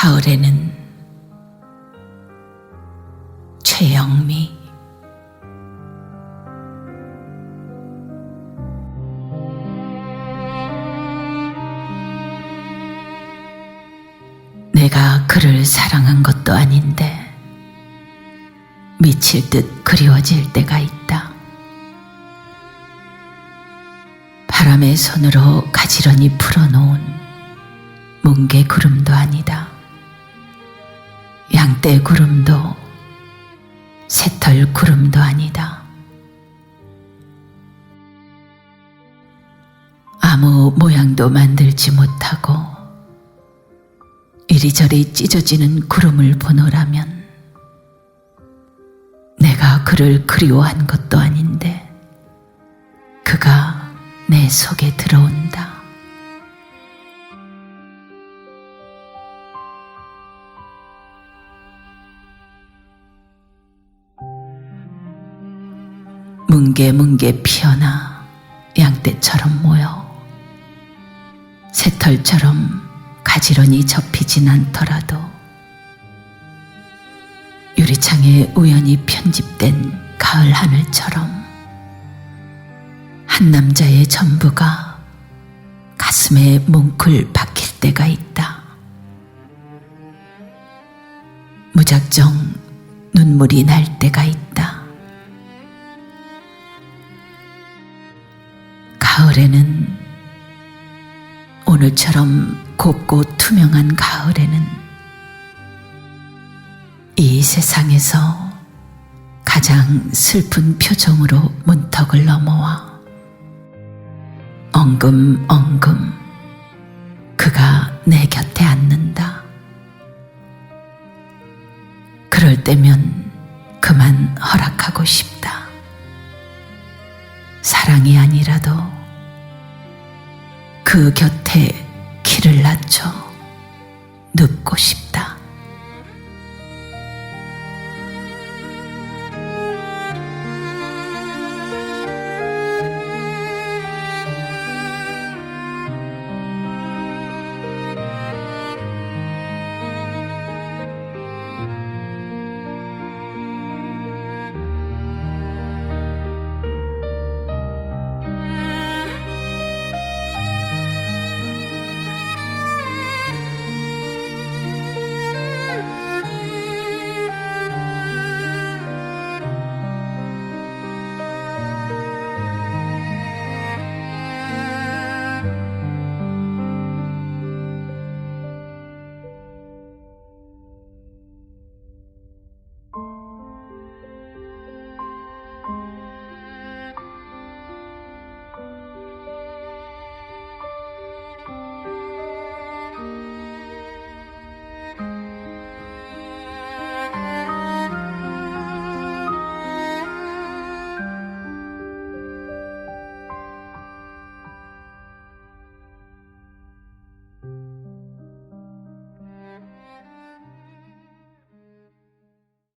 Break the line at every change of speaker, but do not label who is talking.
가을에는 최영미 내가 그를 사랑한 것도 아닌데 미칠 듯 그리워질 때가 있다. 바람의 손으로 가지런히 풀어놓은 뭉게 구름도 아니다. 양떼 구름도 새털 구름도 아니다. 아무 모양도 만들지 못하고 이리저리 찢어지는 구름을 보노라면 내가 그를 그리워한 것도 아닌데 그가 내 속에 들어온다. 뭉게뭉게 피어나 양떼처럼 모여 새털처럼 가지런히 접히진 않더라도 유리창에 우연히 편집된 가을 하늘처럼 한 남자의 전부가 가슴에 뭉클 박힐 때가 있다. 무작정 눈물이 날 때가 있다. 가을에는 오늘처럼 곱고 투명한 가을에는 이 세상에서 가장 슬픈 표정으로 문턱을 넘어와 엉금엉금 그가 내 곁에 앉는다. 그럴 때면 그만 허락하고 싶다. 사랑이 아니라도 그 곁에 키를 낮춰 눕고 싶다.